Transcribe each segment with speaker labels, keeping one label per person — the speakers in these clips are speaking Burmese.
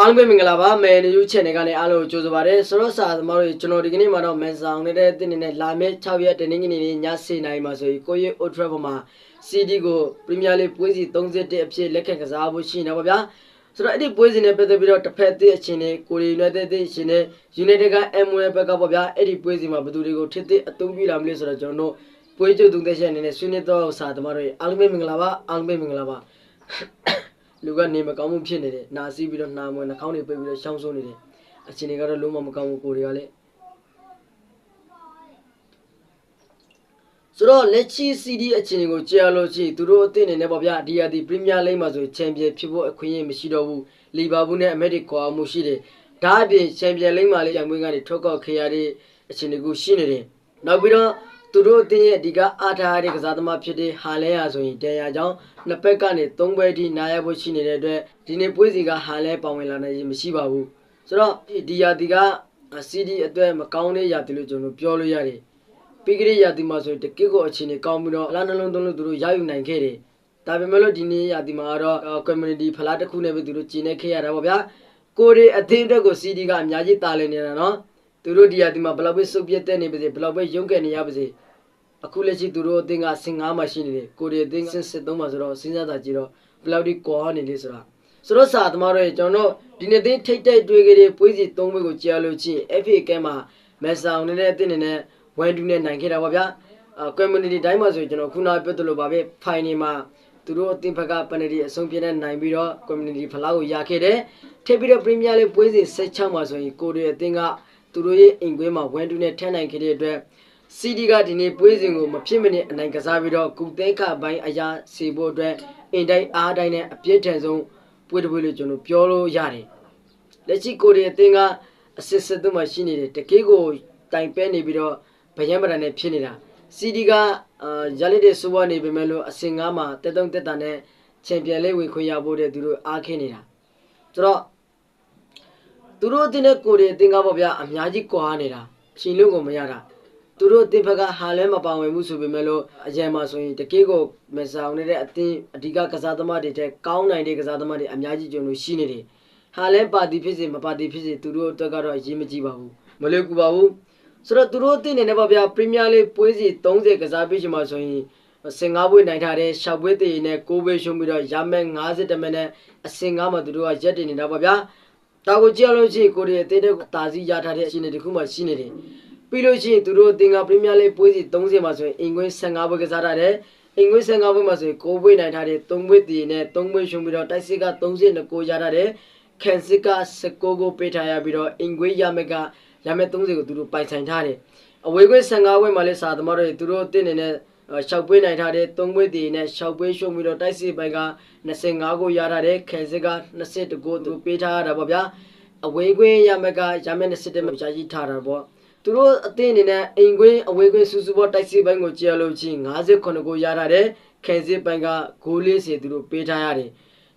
Speaker 1: အားလုံးပဲမင်္ဂလာပါမယ်နေယူ channel ကနေအားလုံးကိုကြိုဆိုပါရစေဆိုတော့စာသမားတို့ကျွန်တော်ဒီကနေ့မှာတော့မန်ဆောင်နေတဲ့တင်းနေနဲ့လာမယ့်6ရက်တနင်္ဂနွေနေ့ည7:00နာရီမှာဆိုရင်ကိုရီ Old Trafford မှာ CD ကို Premier League ပွဲစီ31အဖြစ်လက်ခံကစားဖို့ရှိနေပါဗျာဆိုတော့အဲ့ဒီပွဲစဉ်နဲ့ပတ်သက်ပြီးတော့တစ်ဖက်သည့်အချင်းတွေကိုရီ United သည့်အချင်းနဲ့ United က MWL ဘက်ကပေါ့ဗျာအဲ့ဒီပွဲစဉ်မှာဘယ်သူတွေကိုထစ်သည့်အသုံးပြုလာမလဲဆိုတော့ကျွန်တော်တို့ပွဲချုပ်သုံးသက်ချက်အနေနဲ့ဆွေးနွေးတော့စာသမားတို့အားလုံးပဲမင်္ဂလာပါအားလုံးပဲမင်္ဂလာပါ လူကနေမကောင်းမှုဖြစ်နေတယ်နာစီးပြီးတော့နှာမွေနှာခေါင်းတွေပိတ်ပြီးတော့ရှောင်းဆိုးနေတယ်အချင်းတွေကတော့လုံးဝမကောင်းဘူးကိုတွေကလည်းဆိုတော့လက်ချီ CD အချင်းကိုကြားလို့ရှိရင်သူတို့အသင်းနေနဲ့ပေါ့ဗျာဒီယာဒီပရီးမီးယားလိဂ်မှာဆိုချန်ပီယံဖြစ်ဖို့အခွင့်အရေးမရှိတော့ဘူးလီဗာပူးနဲ့အမက်ဒီကွာမှုရှိတယ်ဒါအပြင်ချန်ပီယံလိဂ်မှာလည်းကြံပွင့်ကနေထွက်ကောက်ခရတဲ့အချင်းတွေကိုရှိနေတယ်နောက်ပြီးတော့ သူတို့အသင်းရဲ့အဓိကအားထားတဲ့ကစားသမားဖြစ်တဲ့ဟာလဲယာဆိုရင်တန်ရာကြောင့်နှစ်ဘက်ကနေသုံးဘက်ထိနာရဖို့ရှိနေတဲ့အတွက်ဒီနေ့ပွဲစီကဟာလဲပါဝင်လာနိုင်ခြင်းမရှိပါဘူးဆိုတော့ဒီယာဒီက CD အတွက်မကောင်းတဲ့ယာတီလို့ကျွန်တော်ပြောလို့ရတယ်ပြီးကြတဲ့ယာတီမှာဆိုရင်တကယ့်ကိုအခြေအနေကောင်းပြီးတော့အလားနှလုံးသွင်းလို့သူတို့ရယူနိုင်ခဲ့တယ်ဒါပေမဲ့လို့ဒီနေ့ယာတီမှာတော့ community ဖလားတစ်ခုနဲ့ပဲသူတို့ကျင်းနေခဲ့ရတာပေါ့ဗျာကိုရီအသင်းအတွက်ကို CD ကအများကြီးတာလည်နေတာနော် သူတို့ဒီယာတီမှာဘယ်လောက်ပဲစုပ်ပြတ်တဲ့နေပါစေဘယ်လောက်ပဲရုန်းကန်နေရပါစေအခုလက်ရှိသူတို့အသင်းကစင်5မှာရှိနေတယ်ကိုရီအသင်းစင်73မှာဆိုတော့စဉ်းစားတာကြည့်တော့ဘယ်လောက်ဒီကွာနေလဲဆိုတာဆိုတော့စာသမားတို့ကျွန်တော်ဒီနေ့သင်းထိတ်တိုက်တွေ့ခဲ့တဲ့ပွဲစီ3ပွဲကိုကြားလို့ချင်း FA ကဲမှာမက်ဆောင်နေတဲ့အသင်းနေနဲ့ဝန်တူနဲ့နိုင်ခဲ့တာပါဗျာအာ community တိုင်းမှာဆိုရင်ကျွန်တော်ခုနပြောသလိုပါပဲ final မှာသူတို့အသင်းဘက်က penalty အဆုံးပြတဲ့နိုင်ပြီးတော့ community ဖလားကိုရခဲ့တယ်ထပ်ပြီးတော့ premier league ပွဲစဉ်16မှာဆိုရင်ကိုရီအသင်းက သူတို့ရဲ့အိမ်ကွင်းမှာဝန်တူနဲ့ထမ်းနိုင်ခဲ့တဲ့အတွက် CD ကဒီနေ့ပွဲစဉ်ကိုမဖြစ်မနစ်အနိုင်ကစားပြီးတော့ကုသိန်းခပိုင်းအရာစီဖို့အတွက်အင်တိုင်းအားတိုင်းနဲ့အပြည့်ထန်ဆုံးပွဲတစ်ပွဲလို့ကျွန်တော်ပြောလို့ရတယ်။လက်ရှိကိုရီအသင်းကအစစ်စစ်သူမှရှိနေတယ်တကယ်ကိုတိုင်ပဲနေပြီးတော့ဗယံမရနဲ့ဖြစ်နေတာ။ CD ကအာရလိတဲ့ဆိုးဝါးနေပေမဲ့လို့အစင်ငါးမှာတက်တုံးတက်တာနဲ့ချန်ပီယံလိဝင်ခွင့်ရဖို့တဲ့သူတို့အားခင်းနေတာ။ဆိုတော့ သူတို့အသင်းနဲ့ကိုရီအသင်းကပေါ့ဗျာအများကြီးကွာနေတာ။ရှင်လို့ကိုမရတာ။သူတို့အသင်းဘက်ကဟာလဲမပါဝင်ဘူးဆိုပေမဲ့လို့အရန်မှာဆိုရင်တကယ့်ကိုမဆောင်နေတဲ့အသင်းအဓိကကစားသမားတွေတဲ့ကောင်းနိုင်တဲ့ကစားသမားတွေအများကြီးကျွန်တော်ရှိနေတယ်။ဟာလဲပါတီဖြစ်စေမပါတီဖြစ်စေသူတို့အတွက်ကတော့အရေးမကြီးပါဘူး။မလွယ်ကူပါဘူး။ဆိုတော့သူတို့အသင်းနေနဲ့ပေါ့ဗျာပရီးမီးယားလိပွဲစီ30ကစားပြီးချင်မှဆိုရင်15ပွဲနိုင်ထားတဲ့ရှောက်ပွဲတည်နဲ့6ပွဲရှုံးပြီးတော့ရမယ်50မိနစ်အစင်ကားမှာသူတို့ကရက်တင်နေတာပေါ့ဗျာ။ တာကိုကြည့်ရလို့ရှိရင်ကိုရီးယားအသင်းတွေကတာစီရထားတဲ့အခြေအနေတစ်ခုမှရှိနေတယ်။ပြီးလို့ရှိရင်သူတို့အသင်းကပရီးမီးယားလိပွဲစီ30မှာဆိုရင်အင်္ဂွင်း15ပွဲကစားထားတယ်အင်္ဂွင်း15ပွဲမှာဆိုရင်9ပွဲနိုင်ထားတယ်3ပွဲတည်နဲ့3ပွဲရှုံးပြီးတော့တိုက်စစ်က32ကိုရထားတယ်ကန်စစ်က19ကိုပေးထားရပြီးတော့အင်္ဂွင်းရမက်ကရမက်30ကိုသူတို့ပိုင်ဆိုင်ထားတယ်အဝေးကွင်း15ပွဲမှာလည်းစာသမားတွေသူတို့အသင်းနေနဲ့ ရှောက်ပွဲနိုင်ထားတယ်3ပွဲတည်နဲ့ရှောက်ပွဲရှုံးပြီးတော့တိုက်စစ်ပိုင်က25ကိုရထားတယ်ကန်စစ်က21ကိုသူပေးထားရတာပေါ့ဗျာအဝေးကွင်းရမက်ကရမက်21မှာရှာကြီးထားတာပေါ့သူတို့အသင်းအနေနဲ့အိမ်ကွင်းအဝေးကွင်းစူးစူးပေါ်တိုက်စီပိုင်းကိုကြည့်ရလို့ချင်း58ကိုရထားတယ်ခဲစစ်ပိုင်းကဂိုးလေးစီသူတို့ပေးထားရတယ်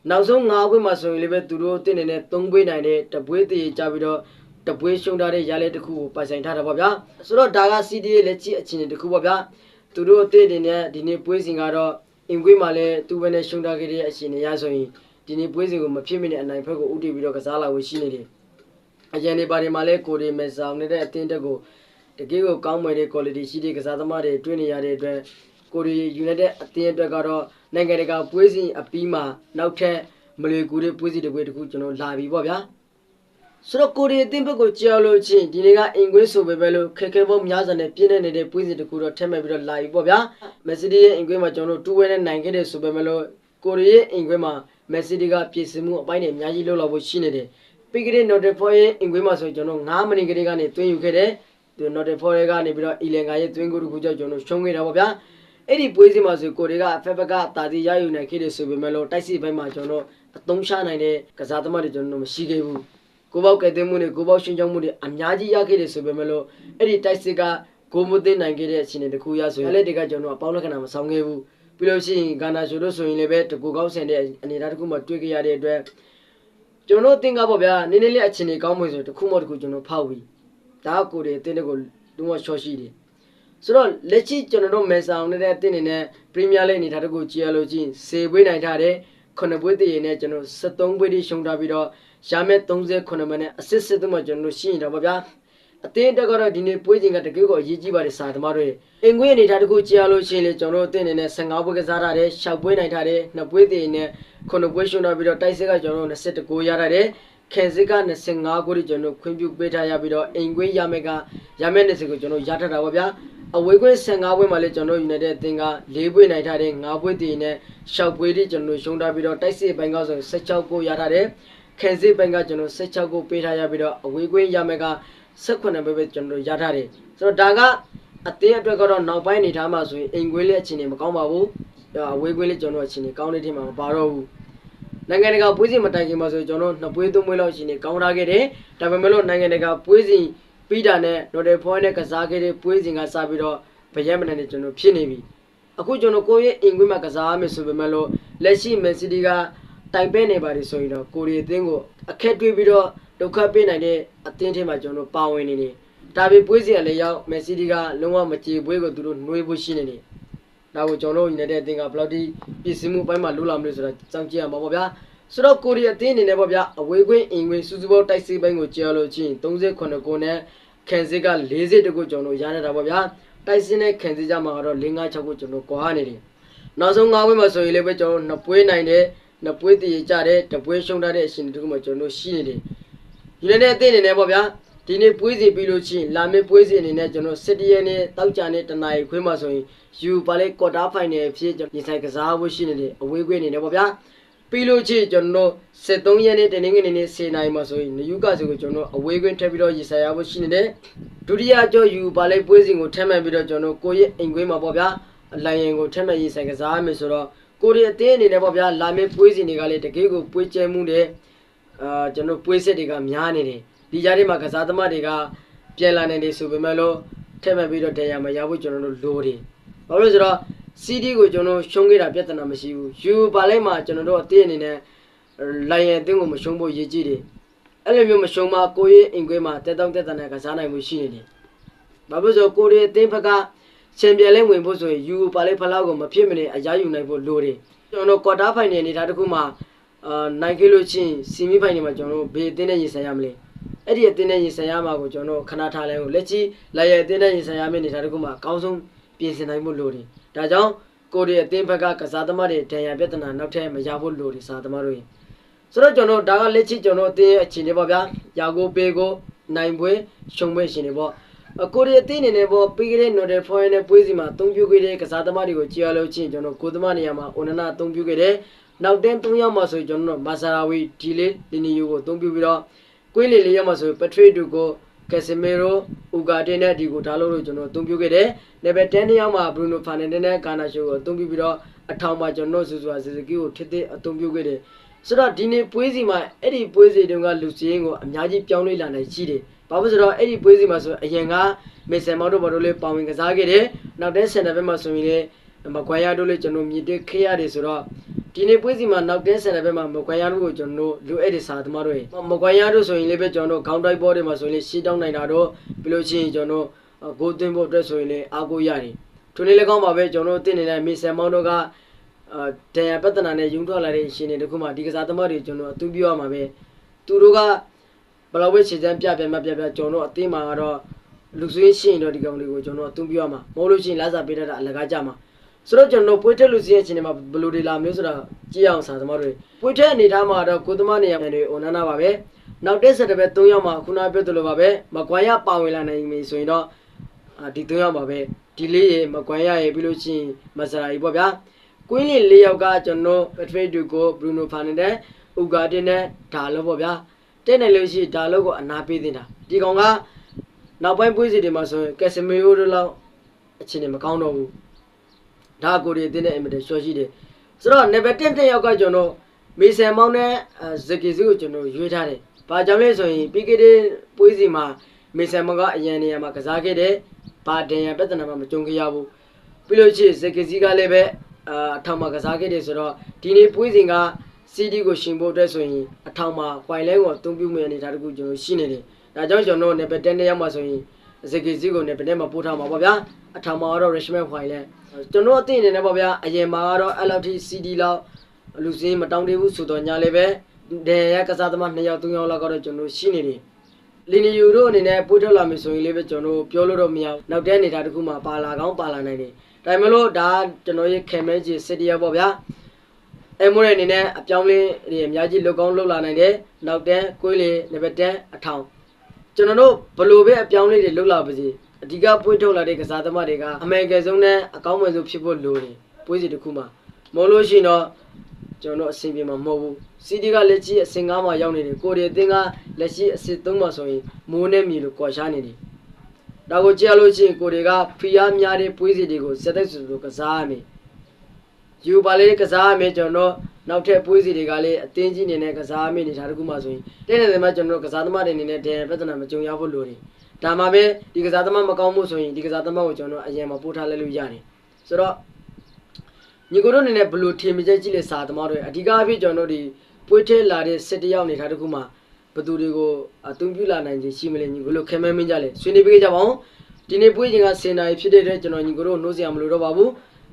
Speaker 1: နောက်ဆုံး9ပွဲမှာဆိုရင်လည်းပဲသူတို့အသင်းအနေနဲ့3ပွဲနိုင်တယ်တပွဲတည်ကြပြီးတော့တပွဲရှုံးထားတဲ့ရလဲတစ်ခုကိုပိုင်ဆိုင်ထားတာပေါ့ဗျာဆိုတော့ဒါက CD ရဲ့လက်ချအခြေအနေတစ်ခုပေါ့ဗျာ သူတို့အသင်းအနေနဲ့ဒီနေ့ပွဲစဉ်ကတော့အင်ကွင်းမှာလည်းသူ့ဘက်နဲ့ရှုံးထားခဲ့တဲ့အခြေအနေရဆိုရင်ဒီနေ့ပွဲစဉ်ကိုမဖြစ်မနေအနိုင်ဖက်ကိုဥတည်ပြီးတော့ကစားလာဖို့ရှိနေတယ်အရင်နေပါတယ်မှာလဲကိုရီမဲဆောင်နေတဲ့အသင်းတက်ကိုတကယ်ကိုကောင်းမွန်တဲ့ quality ရှိတဲ့ကစားသမားတွေတွေ့နေရတဲ့အတွက်ကိုရီ United အသင်းအတွက်ကတော့နိုင်ငံတကာပွဲစဉ်အပြီးမှာနောက်ထပ်မလွေကူတဲ့ပွဲစဉ်တစ်ပွဲတစ်ခုကျွန်တော်လာပြီပေါ့ဗျာ ဆိုတော့ကိုရီအသင်းဘက်ကိုကြောက်လို့ချင်းဒီနေ့ကအင်္ဂွေးဆိုပေမဲ့လို့ခက်ခဲဖို့များစွာနဲ့ပြင်းနေတဲ့ပွဲစဉ်တစ်ခုတော့ထက်မဲ့ပြီးတော့လာပြီပေါ့ဗျာမက်ဆီဒီရဲ့အင်္ဂွေးမှာကျွန်တော်တို့2ဝဲနဲ့နိုင်ခဲ့တဲ့ဆိုပေမဲ့လို့ကိုရီရဲ့အင်္ဂွေးမှာမက်ဆီဒီကပြည်စင်မှုအပိုင်းနဲ့အများကြီးလှုပ်လာဖို့ရှိနေတယ်ပြီးကြတဲ့ notify ရဲ့အင်ကွေးမှာဆိုကျွန်တော်9မိနစ်ကလေးကနေတွင်းယူခဲ့တယ်ဒီ notify ရဲ့ကနေပြီးတော့ e-lenga ရဲ့တွင်းကိုတစ်ခုကြောင့်ကျွန်တော်ရှုံးခဲ့တာပေါ့ဗျာအဲ့ဒီပွဲစဉ်မှာဆိုကိုတွေက FF ကတာတီရယူနိုင်ခဲ့တယ်ဆိုပေမဲ့လို့တိုက်စစ်ဘက်မှာကျွန်တော်အသုံးချနိုင်တဲ့ကစားသမားတွေကျွန်တော်မရှိခဲ့ဘူး ကိုပေါက်ကဲတင်မှုတွေကိုပေါက်ရှင်းချောင်းမှုတွေအများကြီးရခဲ့တယ်ဆိုပေမဲ့လို့အဲ့ဒီတိုက်စစ်ကကိုမသိနိုင်ခဲ့တဲ့အခြေအနေတစ်ခုရဆိုရင်အဲ့ဒီကကျွန်တော်အပေါင်းလက္ခဏာမဆောင်ခဲ့ဘူးပြီးလို့ရှိရင်ဂါနာရှိုတို့ဆိုရင်လည်းပဲတကူကောင်းဆန်တဲ့အနေအထားတစ်ခုမှတွေ့ကြရတဲ့အတွက်ကျွန်တော်တို့အသင်္ကားပေါ့ဗျာနည်းနည်းလေးအချင်းကြီးကောင်းမှဆိုတခုမှတခုကျွန်တော်ဖောက်ပြီးဒါကကိုယ်တွေအသင်းတွေကိုလုံးဝရှော့ရှိတယ်ဆိုတော့လက်ရှိကျွန်တော်တို့မဲဆောင်နေတဲ့အသင်းတွေနဲ့ပရီးမီးယားလိအနေထားတခုကြည့်ရလို့ချင်းစေပွဲနိုင်ထားတဲ့ခုနှစ်ပွဲတည်ရင်နဲ့ကျွန်တော်73ပွဲတိရှုံးထားပြီးတော့ ရာမဲ့38မိနစ်အစစ်စစ်သုံးမှကျွန်တော်တို့ရှိနေတာပါဗျာအသင်းတက်ကတော့ဒီနေ့ပွဲစဉ်ကတကယ်ကိုအရေးကြီးပါတယ်စာသမားတွေအင်ကွင်းအနေထားတစ်ခုကြားလို့ရှိရင်လေကျွန်တော်တို့အသင်းအနေနဲ့15ပွဲကစားထားတယ်6ပွဲနိုင်ထားတယ်2ပွဲတည်နဲ့9ပွဲရှုံးထားပြီးတော့တိုက်စစ်ကကျွန်တော်တို့21ကိုရထားတယ်ခင်စစ်က25ကိုကျွန်တော်ခွင့်ပြုပေးထားရပြီးတော့အင်ကွင်းရမဲ့ကရမဲ့20ကိုကျွန်တော်ရထားတာပါဗျာအဝေးကွင်း15ပွဲမှာလည်းကျွန်တော် United အသင်းက4ပွဲနိုင်ထားတယ်5ပွဲတည်နဲ့6ပွဲတိကျွန်တော်ရှုံးထားပြီးတော့တိုက်စစ်ဘိုင်းကောက်ဆို16ကိုရထားတယ် ခင်စစ်ဘိုင်းကကျွန်တော်16ကိုပေးထားရပြီးတော့အဝေးကွင်းရမဲ့က18ပဲပဲကျွန်တော်ရထားတယ်ဆိုတော့ဒါကအသင်းအတွက်ကတော့နောက်ပိုင်းနေထားမှာဆိုရင်အင်ကွင်းလေးအခြေအနေမကောင်းပါဘူးအဝေးကွင်းလေးကျွန်တော်အခြေအနေကောင်းတဲ့ထင်မှာမပါတော့ဘူးနိုင်ငံတကာပွဲစဉ်မတိုင်ခင်မှာဆိုကျွန်တော်နှစ်ပွဲသုံးပွဲလောက်ရှိနေကောင်းထားခဲ့တယ်ဒါပေမဲ့လို့နိုင်ငံတကာပွဲစဉ်ပြီးတာနဲ့နော်တယ်ဖွိုင်းနဲ့ကစားခဲ့တဲ့ပွဲစဉ်ကစပြီးတော့ဗရက်မနက်နဲ့ကျွန်တော်ဖြစ်နေပြီအခုကျွန်တော်ကိုယ့်ရဲ့အင်ကွင်းမှာကစားရမယ်ဆိုပေမဲ့လို့လက်ရှိမန်စီးတီးက တိုင်ပဲနေပါတယ်ဆိုရင်တော့ကိုရီအသင်းကိုအခက်တွေ့ပြီးတော့ဒုက္ခပေးနိုင်တဲ့အသင်းထဲမှာကျွန်တော်ပါဝင်နေနေဒါပေပွဲစဉ်ကလည်းရောက်မန်စီးတီးကလုံးဝမကြေပွဲကိုသူတို့နှွေးဖို့ရှိနေနေဒါကိုကျွန်တော်တို့ညီနေတဲ့အသင်းကဘယ်လောက်ထိပြည်စည်းမှုအပိုင်းမှာလိုလာမလို့ဆိုတာစောင့်ကြည့်ရမှာပေါ့ဗျာဆိုတော့ကိုရီးယားအသင်းအနေနဲ့ပေါ့ဗျာအဝေးကွင်းအင်ကွင်းစူးစူးပေါတိုက်စီးပိုင်းကိုကြောက်လို့ချင်း38ကိုနဲ့ခံစစ်က40တကူကျွန်တော်ရနေတာပေါ့ဗျာတိုက်စင်းနဲ့ခံစစ်ကြမှာတော့5 6ကိုကျွန်တော်ကွာနေတယ်နောက်ဆုံး၅ပွဲမှာဆိုရင်လည်းပဲကျွန်တော်နှစ်ပွဲနိုင်တယ် နှစ်ပွဲတည်ကြတယ်တစ်ပွဲရှုံးထားတဲ့အရှင်တကူမှာကျွန်တော်ရှိနေတယ်ယူနိုက်တက်အသင်းအနေနဲ့ပေါ့ဗျာဒီနေ့ပွဲစီပြီးလို့ချင်းလာမယ့်ပွဲစီအနေနဲ့ကျွန်တော်စစ်တီးရဲနဲ့တောက်ကြနဲ့တနင်္လာရီခွဲမှာဆိုရင်ယူပါလေကွာတာဖိုင်နယ်ဖြစ်ရင်ဆိုင်ကစားဖို့ရှိနေတယ်အဝေးကွင်းအနေနဲ့ပေါ့ဗျာပြီးလို့ချင်းကျွန်တော်73ရက်နေ့တနင်္ဂနွေနေ့10နိုင်မှာဆိုရင်နယူကာဆိုကိုကျွန်တော်အဝေးကွင်းထပ်ပြီးတော့ရင်ဆိုင်ရဖို့ရှိနေတယ်ဒုတိယကျော်ယူပါလေပွဲစဉ်ကိုထပ်မှန်ပြီးတော့ကျွန်တော်ကိုရဲ့အိမ်ကွင်းမှာပေါ့ဗျာအလိုင်ရင်ကိုထပ်မှန်ရင်ဆိုင်ကစားရမယ်ဆိုတော့ ကိုရီအသင်းအနေနဲ့ပေါ့ဗျာလာမယ့်ပွဲစဉ်တွေကလည်းတကယ်ကိုပွဲကျဲမှုတဲ့အာကျွန်တော်ပွဲစစ်တွေကများနေတယ်ဒီကြားထဲမှာကစားသမားတွေကပြန်လာနေတယ်ဆိုပေမဲ့လို့ထပ်မှန်ပြီးတော့တရားမရဖို့ကျွန်တော်တို့လိုတယ်ဘာလို့လဲဆိုတော့ CD ကိုကျွန်တော်ရှုံးခဲ့တာပြဿနာမရှိဘူးယူပါလိုက်မှာကျွန်တော်တို့အသင်းအနေနဲ့လိုင်ရင်အသင်းကိုမရှုံးဖို့ရည်ကြည်တယ်အဲ့လိုမျိုးမရှုံးမှကိုရဲ့အင်ကွေးမှာတက်တောင့်တက်တန်နဲ့ကစားနိုင်မှုရှိနေတယ်ဘာဖြစ်လို့ဆိုကိုရီအသင်းဘက်က ချန်ပီယံလိဝင်ဖို့ဆိုရင်ယူပါလိုက်ဖလောက်ကိုမဖြစ်မနေအရားယူနိုင်ဖို့လိုတယ်ကျွန်တော်တို့ကွာတာဖိုင်နယ်အနေထားတစ်ခုမှာအာနိုင်ခဲ့လို့ချင်းစီမီဖိုင်နယ်မှာကျွန်တော်တို့ဘေးအသင်းနဲ့ရင်ဆိုင်ရမလဲအဲ့ဒီအသင်းနဲ့ရင်ဆိုင်ရမှာကိုကျွန်တော်ခဏထားလဲကိုလက်ကြီးလိုက်ရအသင်းနဲ့ရင်ဆိုင်ရမယ့်အနေထားတစ်ခုမှာအကောင်းဆုံးပြင်ဆင်နိုင်ဖို့လိုတယ်ဒါကြောင့်ကိုရီအသင်းဘက်ကကစားသမားတွေဒဏ်ရာပြဿနာနောက်ထပ်မရဖို့လိုတယ်စားသမားတို့ရင်ဆိုတော့ကျွန်တော်ဒါကလက်ချစ်ကျွန်တော်အသင်းရဲ့အခြေအနေပေါ့ဗျာယာကိုပေကိုနိုင်ပွဲရှုံပွဲရှင်တွေပေါ့အ ကိုရီအသင်းအနေနဲ့ပေါ့ပြီးခဲ့တဲ့ Nodal Point နဲ့ပွဲစီမှာအသုံးပြုခဲ့တဲ့ကစားသမားတွေကိုကြည့်ရလို့ချင်းကျွန်တော်ကိုသမားနေရာမှာအိုနနာအသုံးပြုခဲ့တယ်နောက်တင်း၃ယောက်မှဆိုကျွန်တော်မာဆာရာဝီဒီလေးလီနီယိုကိုအသုံးပြုပြီးတော့ကွင်းလီလေးယောက်မှဆိုပထရီဒူကိုကက်ဆီမီရိုဥဂါတင်နဲ့ဒီကိုဒါလို့လို့ကျွန်တော်အသုံးပြုခဲ့တယ်။ level 10နှစ်ယောက်မှာဘရူနိုဖာနန်ဒက်နဲ့ကာနာရှိုကိုအသုံးပြုပြီးတော့အထောင်မှာကျွန်တော်ဆူဆူဇီဇကီကိုထစ်ထစ်အသုံးပြုခဲ့တယ်။ဆိုတော့ဒီနေ့ပွဲစီမှာအဲ့ဒီပွဲစီတုန်းကလူစင်းကိုအများကြီးပြောင်းလဲလာနိုင်ရှိတယ်။ ဘာလို့ဆိုတော့အဲ့ဒီပွဲစီမှာဆိုအရင်ကမေဆန်မောက်တို့ဘာတို့လေးပါဝင်ကစားခဲ့တယ်။နောက်တဲ့စင်တာဘက်မှာဆိုရင်လေမကွာရတို့လေးကျွန်တော်မြည်တက်ခဲ့ရတယ်ဆိုတော့ဒီနေ့ပွဲစီမှာနောက်တဲ့ဆန်တဲ့ဘက်မှာမကွန်ရတို့ကိုကျွန်တော်တို့လူအဲ့ဒီစာသမားတို့မကွန်ရတို့ဆိုရင်လည်းပဲကျွန်တော်တို့ခေါင်းတိုက်ဘောတွေမှာဆိုရင်လည်းရှီးတောင်းနိုင်တာတော့ပြီးလို့ရှိရင်ကျွန်တော်တို့ဂိုးသွင်းဖို့အတွက်ဆိုရင်လည်းအားကိုးရတယ်ထိုနည်းလည်းကောင်းပါပဲကျွန်တော်တို့တင်နေတဲ့မေဆန်မောင်းတို့ကအာတန်ရပတနာနဲ့ယုံထွက်လာတဲ့ရှင်တွေတခုမှဒီကစားသမားတွေကျွန်တော်အတူပြောရမှာပဲသူတို့ကဘ လောက်ပဲခြေစမ်းပြပြမပြပြကျွန်တော်တို့အသိမှာကတော့လူဆွေးရှင်းတော့ဒီကောင်တွေကိုကျွန်တော်အတူပြောရမှာမဟုတ်လို့ရှိရင်လာစားပေးတတ်တာအလကားကြမှာဆိုတော့ကျွန်တော်ပွေးထက်လူစီရဲ့အချိန်တွေမှာဘယ်လိုတွေလာမျိုးဆိုတာကြည့်အောင်စာသမားတွေပွေးထက်အနေထားမှာတော့ကိုသမားနေရာတွေအွန်နာနာပါပဲနောက်တက်ဆက်တဲ့ပဲ၃ယောက်မှာခုနပြောသလိုပါပဲမကွာရပါဝင်လာနိုင်ပြီဆိုရင်တော့အာဒီ၃ယောက်ပါပဲဒီလေးရေမကွာရရေပြီးလို့ရှိရင်မဆရာကြီးပေါ့ဗျာကွင်းလင်၄ယောက်ကကျွန်တော်ပထရိတ်ဒူကိုဘရူနိုဖာနန်ဒက်ဥဂါတင်နဲ့ဒါလောပေါ့ဗျာ တဲ့နေလို့ရှိရင်ဒါလောကိုအနာပေးတင်တာဒီကောင်ကနောက်ပိုင်းပွေးစီတွေမှာဆိုရင်ကက်စမီယိုတို့လောက်အချိန်တွေမကောင်းတော့ဘူးဒါကိုရီအတင်းနဲ့အင်မတန်ရှော့ရှိတယ်ဆိုတော့ level 10တဲ့ယောက်ကကျွန်တော်မေဆန်မောင်းနဲ့ဇကီစုကိုကျွန်တော်ရွေးထားတယ်။ဘာကြောင့်လဲဆိုရင်ပြီးခဲ့တဲ့ပွဲစီမှာမေဆန်မောင်းကအရန်နေရာမှာကစားခဲ့တယ်။ဘာဒန်ရပြဿနာမှမကြုံခဲ့ရဘူး။ပြီးလို့ရှိရင်ဇကီစီကလည်းပဲအာအထောင်မှာကစားခဲ့တယ်ဆိုတော့ဒီနေ့ပွဲစဉ်က CD ကိုရှင်ဖို့အတွက်ဆိုရင်အထောင်မှာ file လဲကိုအသုံးပြုမဲ့အနေဒါတခုကျွန်တော်ရှိနေတယ်။ဒါကြောင့်ကျွန်တော် level 10တဲ့ယောက်မှာဆိုရင်ဇကီစီကို level 10မှာပို့ထားမှာပေါ့ဗျာ။အထောင်မှာတော့ regiment file လဲကျွန်တော်အသိအနေနဲ့ပေါ့ဗျာအရင်မှာကတော့အဲ့လောက်ထိ CD လောက်လူစင်းမတောင်းသေးဘူးဆိုတော့ညာလည်းပဲဒန်ရကစားသမား2ယောက်3ယောက်လောက်ကတော့ကျွန်တော်ရှိနေတယ်လီနီယူတို့အနေနဲ့ပို့ထွက်လာမယ်ဆိုရင်လေးပဲကျွန်တော်ပြောလို့တော့မရဘူးနောက်တဲ့အနေထားတစ်ခုမှပါလာကောင်းပါလာနိုင်တယ်ဒါပေမဲ့လို့ဒါကျွန်တော်ရဲ့ခဲမဲကြီးစစ်တရပေါ့ဗျာ အဲမိုးရဲ့အနေနဲ့အပြောင်းလဲတွေအများကြီးလောက်ကောင်းလောက်လာနိုင်တယ်နောက်တဲ့ကိုယ်လေးနံပါတ်10အထောင်ကျွန်တော်တို့ဘလို့ပဲအပြောင်းလေးတွေလုပ်လာပါစေအဓိကပွေးထုတ်လာတဲ့ကစားသမားတွေကအမေရိကန်ဆုံးနဲ့အကောင်းမဲ့ဆုံးဖြစ်ဖို့လိုတယ်ပွေးစီတစ်ခုမှမဟုတ်လို့ရှိရင်တော့ကျွန်တော်တို့အဆင်ပြေမှာမဟုတ်ဘူးစီဒီကလက်ရှိအဆင်ကားမှာရောက်နေတယ်ကိုရီအသင်းကလက်ရှိအဆင်သုံးမှာဆိုရင်မိုးနဲ့မြေလို့ကွာရှားနေတယ်ဒါကိုကြည့်ရလို့ရှိရင်ကိုရီကဖီအားများတဲ့ပွေးစီတွေကိုစက်သက်ဆိုလိုကစားရမယ် ယူပါလေကစားရမယ်ကျွန်တော်တို့နောက်ထပ်ပွေးစီတွေကလည်းအတင်းကြီးနေနဲ့ကစားရမယ်နေတာတခုမှဆိုရင်တဲ့နေတယ်မှာကျွန်တော်တို့ကစားသမားတွေအနေနဲ့ဒန်ပြဿနာမကြုံရဖို့လိုတယ်ဒါမှပဲဒီကစားသမားမကောင်းမှုဆိုရင်ဒီကစားသမားကိုကျွန်တော်အရင်မှာပို့ထားလိုက်လို့ရတယ်ဆိုတော့ညီကိုတို့အနေနဲ့ဘယ်လိုထင်မြင်ချက်ကြည့်လဲစာသမားတွေအဓိကအဖြစ်ကျွန်တော်တို့ဒီပွေးထဲလာတဲ့စစ်တယောက်နေတာတခုမှဘသူတွေကိုအသုံးပြုလာနိုင်ခြင်းရှိမလဲညီကိုတို့ခင်မဲမင်းကြလဲဆွေးနွေးပေးကြပါဦးဒီနေ့ပွေးခြင်းကစင်နာရီဖြစ်တဲ့အတွက်ကျွန်တော်ညီကိုတို့နှိုးစရာမလိုတော့ပါဘူး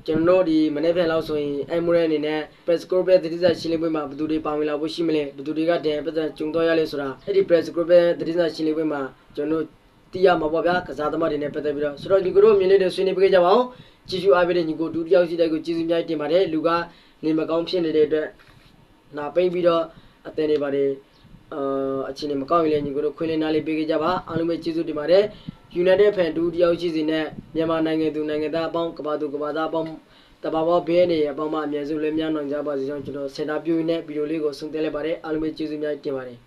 Speaker 1: ကျွန်တော်တို့ဒီမနေ့ပြန်လောက်ဆိုရင်အမိုရဲအနေနဲ့ press group ရဲ့တတိယရှင်းလင်းပွဲမှာဘယ်သူတွေပါဝင်လာဖို့ရှိမလဲဘယ်သူတွေကဒန်ပတ်သက်ကြုံတော့ရလဲဆိုတာအဲ့ဒီ press group ရဲ့တတိယရှင်းလင်းပွဲမှာကျွန်တော်တို့တီးရမှာပေါ့ဗျာကစားသမားတွေနဲ့ပတ်သက်ပြီးတော့ဆိုတော့ညီကိုတို့မြင်နေတဲ့ဆွေးနွေးပေးကြပါအောင်ကြည့်ရှုအားပေးတဲ့ညီကိုဒုတိယရှိတဲ့ကိုကျေးဇူးများတင်ပါတယ်လူကနေမကောင်းဖြစ်နေတဲ့အတွက်နာပိမ့်ပြီးတော့အသင်တွေပါတယ်အာအချင်းတွေမကောင်းရင်လည်းညီကိုတို့ခွင့်လင်းနာလေးပေးကြပါအားလုံးပဲကျေးဇူးတင်ပါတယ် United Fan ဒုတိယရှိစီနဲ့မြန်မာနိုင်ငံသူနိုင်ငံသားအပေါင်းကမ္ဘာသူကမ္ဘာသားအပေါင်းတဘာဝဘေးနေအပေါင်းမှအမြဲဆုံးလည်းများနိုင်ကြပါစေကြောင်းကျွန်တော်စင်တာပြူရင်းနဲ့ဗီဒီယိုလေးကိုဆုံးသက်လိုက်ပါတယ်အားလုံးပဲကျေးဇူးများတင်ပါတယ်